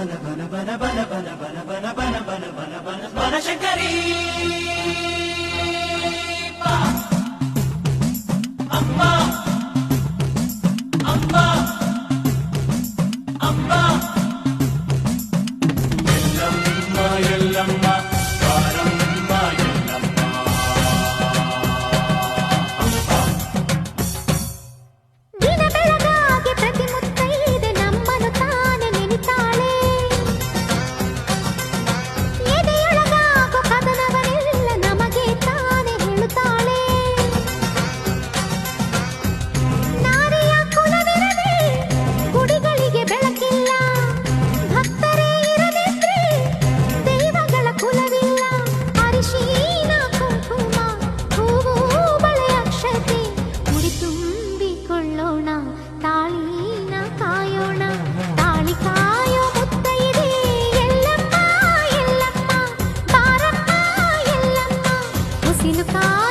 బల బల బల బల బల బల బల బల బల బల బల బల శంకరీ అమ్మా ఎందుకా